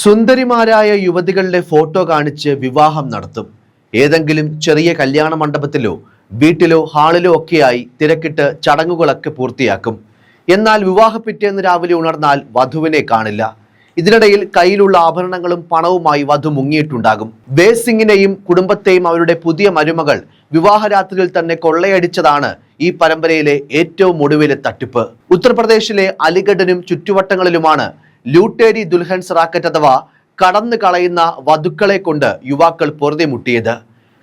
സുന്ദരിമാരായ യുവതികളുടെ photo കാണിച്ച് വിവാഹം നടത്തും. ഏതെങ്കിലും ചെറിയ കല്യാണ മണ്ഡപത്തിലോ വീട്ടിലോ ഹാളിലോ ഒക്കെയായി തിരക്കിട്ട് ചടങ്ങുകളൊക്കെ പൂർത്തിയാക്കും. എന്നാൽ വിവാഹ പിറ്റേന്ന് രാവിലെ ഉണർന്നാൽ വധുവിനെ കാണില്ല. ഇതിനിടയിൽ കയ്യിലുള്ള ആഭരണങ്ങളും പണവുമായി വധു മുങ്ങിയിട്ടുണ്ടാകും. ബേസ് കുടുംബത്തെയും അവരുടെ പുതിയ മരുമകൾ വിവാഹരാത്രിയിൽ തന്നെ കൊള്ളയടിച്ചതാണ് ഈ പരമ്പരയിലെ ഏറ്റവും ഒടുവിലെ തട്ടിപ്പ്. ഉത്തർപ്രദേശിലെ അലിഗഡിനും ചുറ്റുവട്ടങ്ങളിലുമാണ് ലൂട്ടേരി ദുൽഹൻസ് റാക്കറ്റ് അഥവാ കടന്നു കളയുന്ന വധുക്കളെ കൊണ്ട് യുവാക്കൾ പൊറുതിമുട്ടിയത്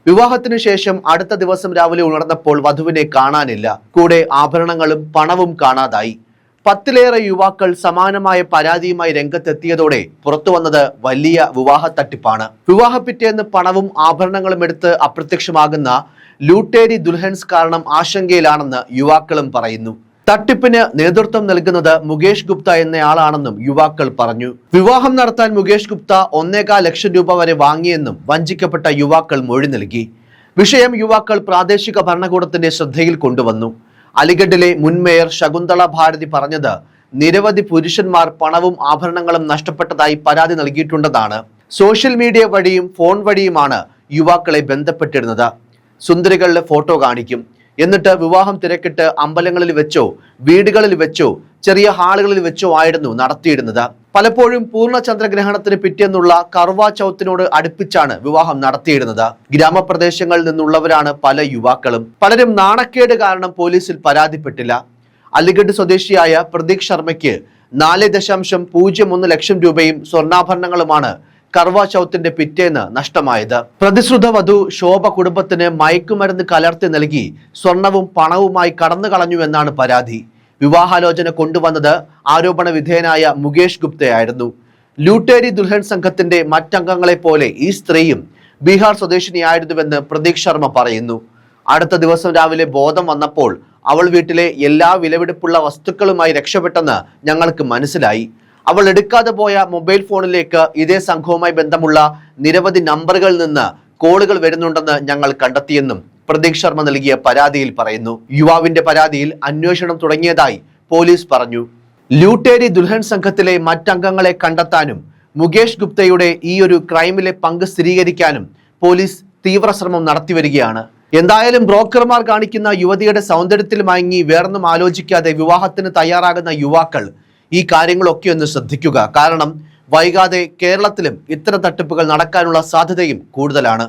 വിവാഹത്തിനു ശേഷം അടുത്ത ദിവസം രാവിലെ ഉണർന്നപ്പോൾ വധുവിനെ കാണാനില്ല. കൂടെ ആഭരണങ്ങളും പണവും കാണാതായി. പത്തിലേറെ യുവാക്കൾ സമാനമായ പരാതിയുമായി രംഗത്തെത്തിയതോടെ പുറത്തു വന്നത് വലിയ വിവാഹ തട്ടിപ്പാണ്. വിവാഹ പിറ്റേന്ന് പണവും ആഭരണങ്ങളും എടുത്ത് അപ്രത്യക്ഷമാകുന്ന ലൂട്ടേരി ദുൽഹൻസ് കാരണം ആശങ്കയിലാണെന്ന് യുവാക്കളും പറയുന്നു. തട്ടിപ്പിന് നേതൃത്വം നൽകുന്നത് മുകേഷ് ഗുപ്ത എന്നയാളാണെന്നും യുവാക്കൾ പറഞ്ഞു. വിവാഹം നടത്താൻ മുകേഷ് ഗുപ്ത ഒന്നേകാൽ ലക്ഷം രൂപ വരെ വാങ്ങിയെന്നും വഞ്ചിക്കപ്പെട്ട യുവാക്കൾ മൊഴി നൽകി. വിഷയം യുവാക്കൾ പ്രാദേശിക ഭരണകൂടത്തിന്റെ ശ്രദ്ധയിൽ കൊണ്ടുവന്നു. അലിഗഡിലെ മുൻ മേയർ ശകുന്തള ഭാരതി പറഞ്ഞത് നിരവധി പുരുഷന്മാർ പണവും ആഭരണങ്ങളും നഷ്ടപ്പെട്ടതായി പരാതി നൽകിയിട്ടുണ്ടെന്നാണ്. സോഷ്യൽ മീഡിയ വഴിയും ഫോൺ വഴിയുമാണ് യുവാക്കളെ ബന്ധപ്പെട്ടിരുന്നത്. സുന്ദരികളുടെ ഫോട്ടോ കാണിക്കും. എന്നിട്ട് വിവാഹം തിരക്കിട്ട് അമ്പലങ്ങളിൽ വെച്ചോ വീടുകളിൽ വെച്ചോ ചെറിയ ഹാളുകളിൽ വെച്ചോ ആയിരുന്നു നടത്തിയിരുന്നത്. പലപ്പോഴും പൂർണ ചന്ദ്രഗ്രഹണത്തിന് പിറ്റേന്നുള്ള കർവാ ചൗത്തിനോട് അടുപ്പിച്ചാണ് വിവാഹം നടത്തിയിരുന്നത്. ഗ്രാമപ്രദേശങ്ങളിൽ നിന്നുള്ളവരാണ് പല യുവാക്കളും. പലരും നാണക്കേട് കാരണം പോലീസിൽ പരാതിപ്പെട്ടില്ല. അലിഗഡ് സ്വദേശിയായ പ്രതീക് ശർമ്മയ്ക്ക് നാല് ദശാംശം പൂജ്യം ഒന്ന് ലക്ഷം രൂപയും സ്വർണാഭരണങ്ങളുമാണ് കർവ ചൗത്തിന്റെ പിറ്റേന്ന് നഷ്ടമായത്. പ്രതിശ്രുത വധു ശോഭ കുടുംബത്തിന് മയക്കുമരുന്ന് കലർത്തി നൽകി സ്വർണവും പണവുമായി കടന്നു കളഞ്ഞു എന്നാണ് പരാതി. വിവാഹാലോചന കൊണ്ടുവന്നത് ആരോപണ വിധേയനായ മുകേഷ് ഗുപ്തയായിരുന്നു. ലൂട്ടേരി ദുൽഹൻ സംഘത്തിന്റെ മറ്റംഗങ്ങളെ പോലെ ഈ സ്ത്രീയും ബീഹാർ സ്വദേശിനിയായിരുന്നുവെന്ന് പ്രതീക് ശർമ്മ പറയുന്നു. അടുത്ത ദിവസം രാവിലെ ബോധം വന്നപ്പോൾ അവൾ വീട്ടിലെ എല്ലാ വിലപിടിപ്പുള്ള വസ്തുക്കളുമായി രക്ഷപ്പെട്ടെന്ന് ഞങ്ങൾക്ക് മനസ്സിലായി. അവൾ എടുക്കാതെ പോയ മൊബൈൽ ഫോണിലേക്ക് ഇതേ സംഘവുമായി ബന്ധമുള്ള നിരവധി നമ്പറുകളിൽ നിന്ന് കോളുകൾ വരുന്നുണ്ടെന്ന് ഞങ്ങൾ കണ്ടെത്തിയെന്നും പ്രതീക് ശർമ്മ നൽകിയ പരാതിയിൽ പറയുന്നു. യുവാവിന്റെ പരാതിയിൽ അന്വേഷണം തുടങ്ങിയതായി പോലീസ് പറഞ്ഞു. ലൂട്ടേരി ദുൽഹൻ സംഘത്തിലെ മറ്റംഗങ്ങളെ കണ്ടെത്താനും മുകേഷ് ഗുപ്തയുടെ ഈ ഒരു ക്രൈമിലെ പങ്ക് സ്ഥിരീകരിക്കാനും പോലീസ് തീവ്രശ്രമം നടത്തിവരികയാണ്. എന്തായാലും ബ്രോക്കർമാർ കാണിക്കുന്ന യുവതിയുടെ സൗന്ദര്യത്തിൽ മയങ്ങി വേറൊന്നും ആലോചിക്കാതെ വിവാഹത്തിന് തയ്യാറാകുന്ന യുവാക്കൾ ഈ കാര്യങ്ങളൊക്കെ ഒന്ന് ശ്രദ്ധിക്കുക. കാരണം വൈകാതെ കേരളത്തിലും ഇത്തരം തട്ടിപ്പുകൾ നടക്കാനുള്ള സാധ്യതയും കൂടുതലാണ്.